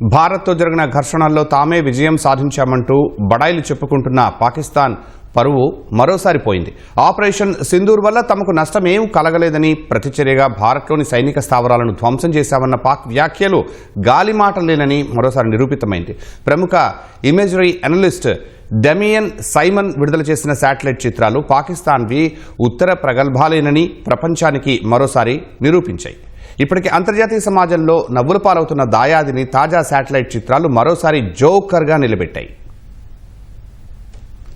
భారత్తో జరిగిన ఘర్షణల్లో తామే విజయం సాధించామంటూ బడాయిలు చెప్పుకుంటున్న పాకిస్తాన్ పరువు మరోసారి పోయింది. ఆపరేషన్ సింధూర్ వల్ల తమకు నష్టం ఏం కలగలేదని ప్రతిచర్యగా భారత్లోని సైనిక స్థావరాలను ధ్వంసం చేశామన్న పాక్ వ్యాఖ్యలు గాలి మాటలేనని మరోసారి నిరూపితమైంది. ప్రముఖ ఇమేజరీ అనలిస్ట్ డెమియన్ సైమన్ విడుదల చేసిన శాటిలైట్ చిత్రాలు పాకిస్తాన్వి ఉత్తర ప్రగల్భాలేనని ప్రపంచానికి మరోసారి నిరూపించాయి. ఇప్పటికే అంతర్జాతీయ సమాజంలో నవ్వులు పాలవుతున్న దాయాదిని తాజా శాటిలైట్ చిత్రాలు మరోసారి జోకర్గా నిలబెట్టాయి.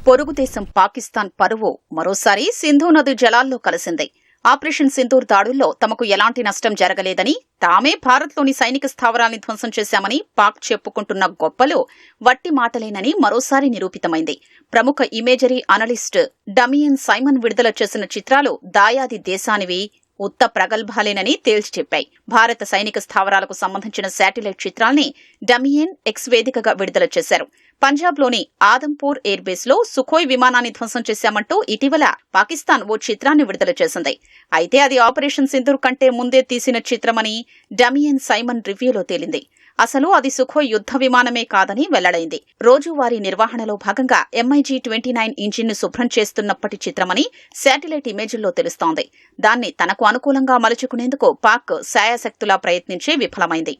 పొరుగు దేశం పాకిస్తాన్ పరువు మరోసారి సింధు నది జలాల్లో కలిసింది. ఆపరేషన్ సింధూర్ దాడుల్లో తమకు ఎలాంటి నష్టం జరగలేదని తామే భారత్లోని సైనిక స్థావరాల్ని ధ్వంసం చేశామని పాక్ చెప్పుకుంటున్న గొప్పలు వట్టి మాటలేనని మరోసారి నిరూపితమైంది. ప్రముఖ ఇమేజరీ అనలిస్ట్ డమియన్ సైమన్ విడుదల చేసిన చిత్రాలు దాయాది దేశానివి ఉత్త ప్రగల్భాలేనని తేల్చి చెప్పాయి. భారత సైనిక స్థావరాలకు సంబంధించిన శాటిలైట్ చిత్రాల్ని డమియన్ ఎక్స్ వేదికగా విడుదల చేశారు. పంజాబ్లోని ఆదంపూర్ ఎయిర్ సుఖోయ్ విమానాన్ని ధ్వంసం చేశామంటూ ఇటీవల పాకిస్తాన్ ఓ చిత్రాన్ని విడుదల చేసింది. అయితే అది ఆపరేషన్ సింధూర్ కంటే ముందే తీసిన చిత్రమని డమియన్ సైమన్ రివ్యూలో తేలింది. అసలు అది సుఖోయ్ యుద్ధ విమానమే కాదని వెల్లడైంది. రోజువారీ నిర్వహణలో భాగంగా ఎంఐజీ ట్వంటీ నైన్ ఇంజిన్ను శుభ్రం చేస్తున్నప్పటి చిత్రమని శాటిలైట్ ఇమేజ్ల్లో తెలుస్తోంది. దాన్ని తనకు అనుకూలంగా మలుచుకునేందుకు పాక్ శాయశక్తులా ప్రయత్నించి విఫలమైంది.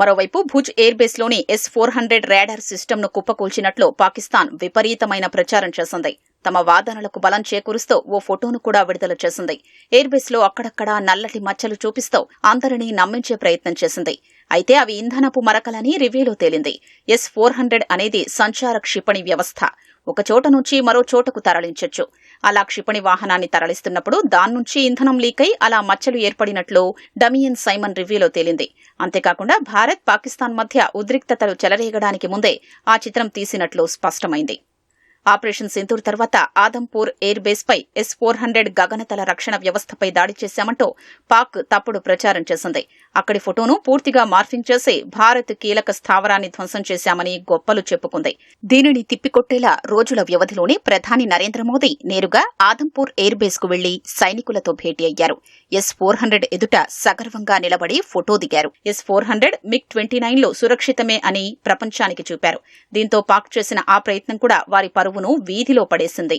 మరోవైపు భుజ్ ఎయిర్ బేస్లోని ఎస్ ఫోర్ హండ్రెడ్ రేడార్ సిస్టమ్ను కుప్పకూల్చినట్లు పాకిస్తాన్ విపరీతమైన ప్రచారం చేసింది. తమ వాదనలకు బలం చేకూరుస్తూ ఓ ఫోటోను కూడా విడుదల చేసింది. ఎయిర్బేస్లో అక్కడక్కడా నల్లటి మచ్చలు చూపిస్తూ అందరినీ నమ్మించే ప్రయత్నం చేసింది. అయితే అవి ఇంధనపు మరకలని రివ్యూలో తేలింది. ఎస్ ఫోర్ హండ్రెడ్ అనేది సంచార క్షిపణి వ్యవస్థ. ఒక చోట నుంచి మరో చోటకు తరలించొచ్చు. అలా క్షిపణి వాహనాన్ని తరలిస్తున్నప్పుడు దాన్నుంచి ఇంధనం లీకై అలా మచ్చలు ఏర్పడినట్లు డమియన్ సైమన్ రివ్యూలో తేలింది. అంతేకాకుండా భారత్ పాకిస్తాన్ మధ్య ఉద్రిక్తతలు చెలరేగడానికి ముందే ఆ చిత్రం తీసినట్లు స్పష్టమైంది. ఆపరేషన్ సింధూర్ తర్వాత ఆదంపూర్ ఎయిర్ బేస్ పై ఎస్ ఫోర్ హండ్రెడ్ గగనతల రక్షణ వ్యవస్థపై దాడి చేశామంటూ పాక్ తప్పుడు ప్రచారం చేసింది. అక్కడి ఫోటోను పూర్తిగా మార్ఫింగ్ చేసి భారత్ కీలక స్థావరాన్ని ధ్వంసం చేశామని గొప్పలు చెప్పుకుంది. దీనిని తిప్పికొట్టేలా రోజుల వ్యవధిలోనే ప్రధాని నరేంద్ర మోదీ నేరుగా ఆదంపూర్ ఎయిర్ బేస్కు వెళ్ళి సైనికులతో భేటీ అయ్యారు. ఎస్ ఫోర్ హండ్రెడ్ ఎదుట సగర్వంగా నిలబడి ఫోటో దిగారు. S four hundred MiG twenty నైన్లో సురక్షితమే అని ప్రపంచానికి చూపారు. దీంతో పాక్ చేసిన ఆ ప్రయత్నం కూడా వారి పరువును వీధిలో పడేసింది.